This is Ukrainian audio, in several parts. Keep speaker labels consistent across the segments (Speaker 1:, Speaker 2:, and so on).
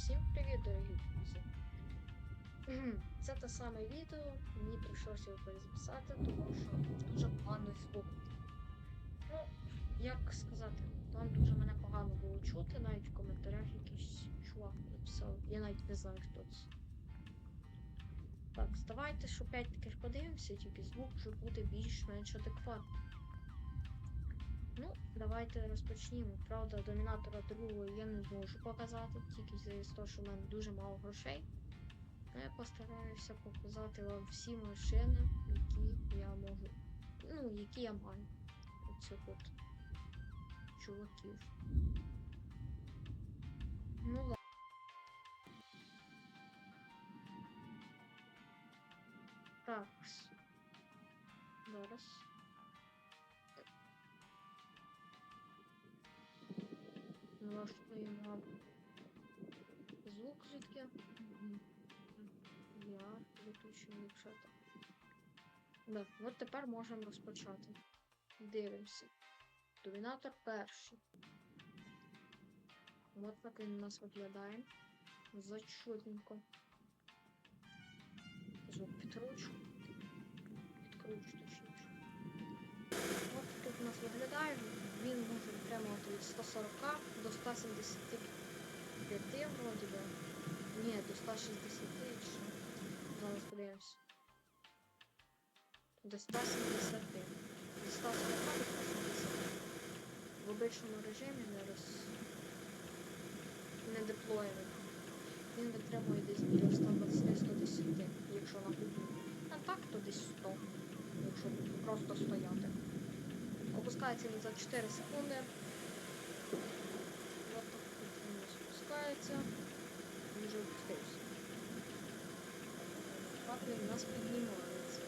Speaker 1: Всім привіт, дорогі друзі! Це те саме відео, мені прийшлося його перезаписати, тому що дуже поганий звук. Ну, як сказати, там дуже мене погано було чути, навіть в коментарях якийсь чувак написав. Я навіть не знаю, хто це. Так, давайте ж опять таки подивимося, тільки звук вже буде більш-менш адекватний. Ну, давайте розпочнімо. Правда, домінатора другого я не зможу показати, тільки з того, що в мене дуже мало грошей. Але я постараюся показати вам всі машини, які я можу. Ну, які я маю. Оцих от чуваків. Ну ладно. Так. Зараз. Налаштуємо звук звідки. Я виключу так. Да, от тепер можемо розпочати. Дивимося. Домінатор перший. От так він у нас виглядає. Зачутненько. Звук підкручу. Підкручу точніше. Виглядає. Він може витримувати від 140 до 175 вроді би. Ні, до 160 чи. Зараз подивимось. До 170. До 140 до 170. В обичному режимі не роз... не деплоєний. Він витримує десь біля 120-110, якщо на кухні. А так, то десь 100, якщо просто стояти. Опускається він за 4 секунди. Спускається. Вже опустився. Так у нас піднімається.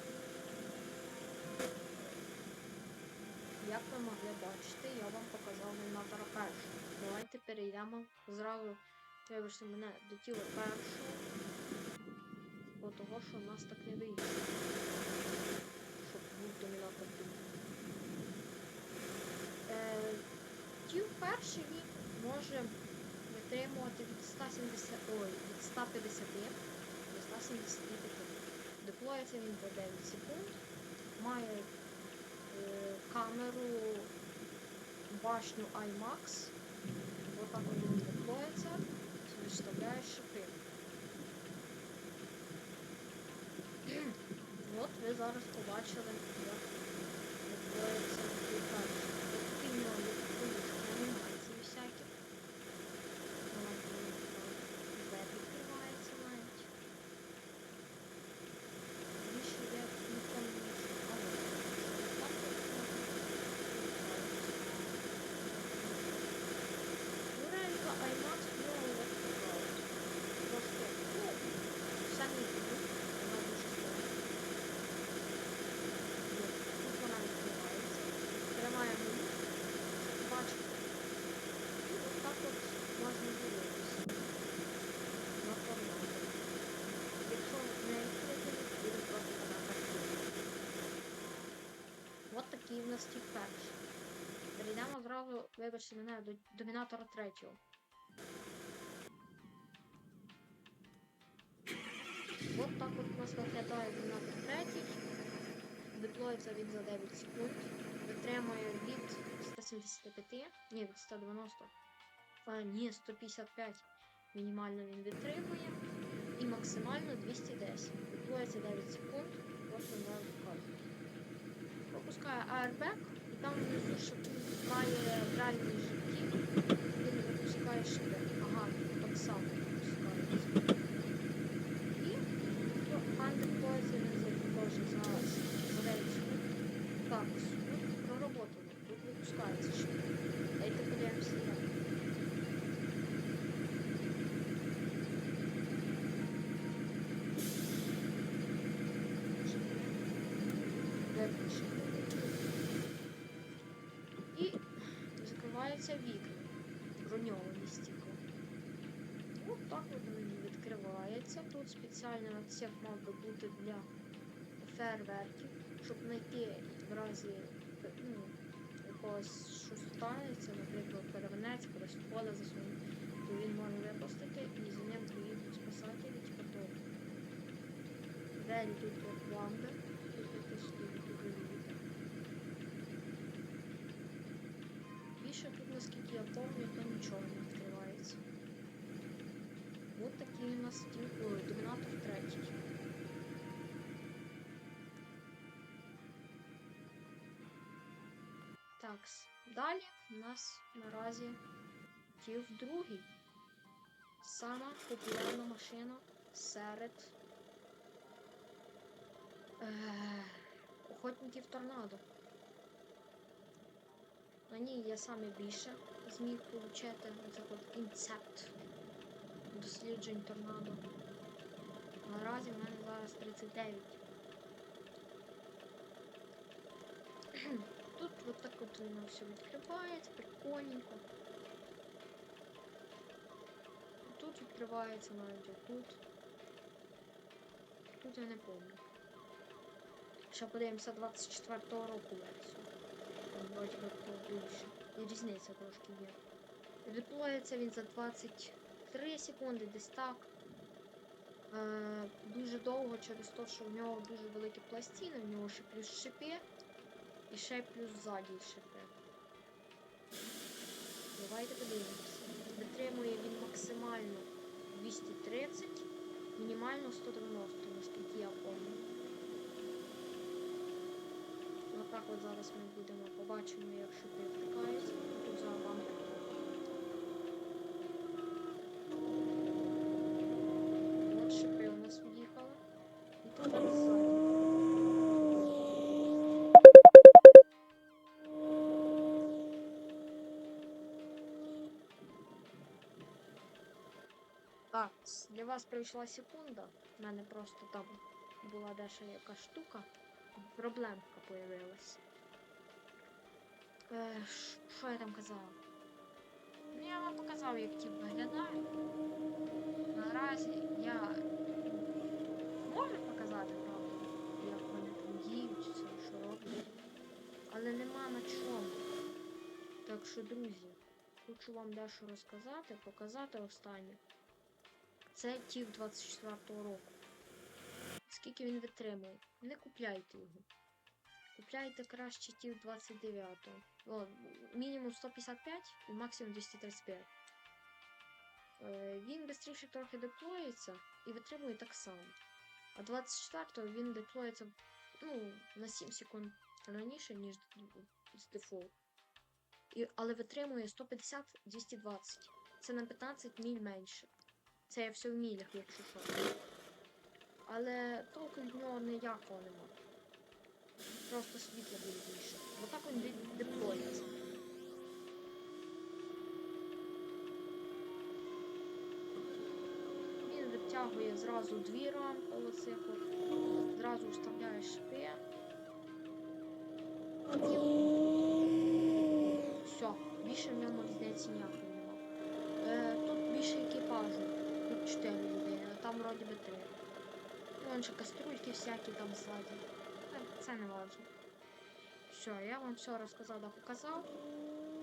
Speaker 1: Як ви могли бачити, я вам показав номінатора першого. Давайте перейдемо зразу, вибачте мене, до тіла першого. Бо того, що у нас так не вийде. Щоб був домінатор другий. Е, тіл перший він може витримувати від 170, ой, від 150 до 175. Деплоїться він за 9 секунд. Має е, камеру башню IMAX. Вот так він деплоїться. Виставляє шипи. От ви зараз побачили, як деплоїться тіл перший. Тут у нього є такі анімації всякі. Вона веб відкривається навіть. Більше я ніколи не шукала. Так от Ну, реально, IMAX в нього от така от. Трошки, ну, вся не буде, вона дуже сложна. От, Тут вона відкривається. Тримаємо їх, бачите. І от так от можна дивитися. На форматі. Якщо не відкрити, буде просто така картинка. В перший. Перейдемо зразу, вибачте мене, до домінатора третього. От так от у нас виглядає домінатор третій. Деплоїться він за 9 секунд. Витримує від 175, ні, від 190. А, ні, 155 мінімально він витримує. І максимально 210. Деплоїться 9 секунд. Він зараз вказує. Пропускає airbag, і там внизу має в реальній житті. Він випускає шипи. Ага, так само випускається. І пан деплоїться він за також за, за 9 секунд. Так, проработано. Тут випускається шип. Дайте подивимося як. І тут спеціально цех мав би бути для фейерверків, щоб знайти в разі ну, якогось що станеться, наприклад, перевенець, когось поле засунуть, то він може випустити і за ним приїдуть спасати від потоку. Двері тут бомби, тут якось тут люди. Більше тут, наскільки я пам'ятаю, нічого не відкриває. У нас ой, домінатор третій. Так, далі у нас наразі тіл другий. Сама популярна машина серед е, охотників торнадо. На ній я саме більше зміг отримати от інцепт досліджень торнадо. Наразі в мене зараз 39. Тут от так от воно все відкривається, прикольненько. Тут відкривається навіть отут. Тут я не пам'ятаю. Ще подивимося 24-го року версію. Вроді би побільше. І різниця трошки є. Деплоїться він за 23 секунди, десь так. Е, дуже довго через те, що в нього дуже великі пластини, в нього ще плюс шипи. І ще плюс ззаді шипи. Давайте подивимося. Витримує він максимально 230, мінімально 190, наскільки я пам'ятаю. Отак от зараз ми будемо побачимо, як шипи втикаються. Тут за вами. Для вас пройшла секунда. У мене просто там була дещо яка штука. Проблемка появилась. Е, що я там казала? Ну, я вам показав, як ті виглядає. Наразі я можу показати, правда, як вони там діють, це, що роблять. Але нема на чому. Так що, друзі, хочу вам дещо розказати, показати останнє. Це тів 24-го року. Скільки він витримує? Не купляйте його. Купляйте краще тів 29-го. О, мінімум 155 і максимум 235. Е, він швидше трохи деплоїться і витримує так само. А 24-го він деплоїться ну, на 7 секунд раніше, ніж з дефолт. І, але витримує 150-220. Це на 15 міль менше. Це я все в мілях, якщо що. Але толку від нього ніякого нема. Просто світло буде більше. Бо так він де- деплоїться. Він витягує зразу дві рамки оцих. Зразу вставляє шипи. Все, більше в ньому різниці ніякої нема. Е, тут більше екіпажу. Тут 4 людини, а там вроді би 3. Вон ще каструльки всякі там ззаді. Е, Це не важно. Все, я вам все розказав та показав.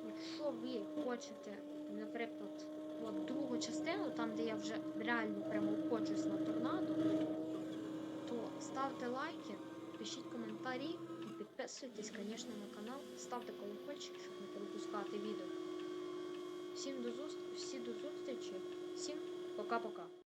Speaker 1: Якщо ви хочете, наприклад, от другу частину, там де я вже реально прямо входжусь на торнадо, то ставте лайки, пишіть коментарі і підписуйтесь, звісно, на канал. Ставте колокольчик, щоб не пропускати відео. Всім до зустрічі, всі до зустрічі, всім пока-пока.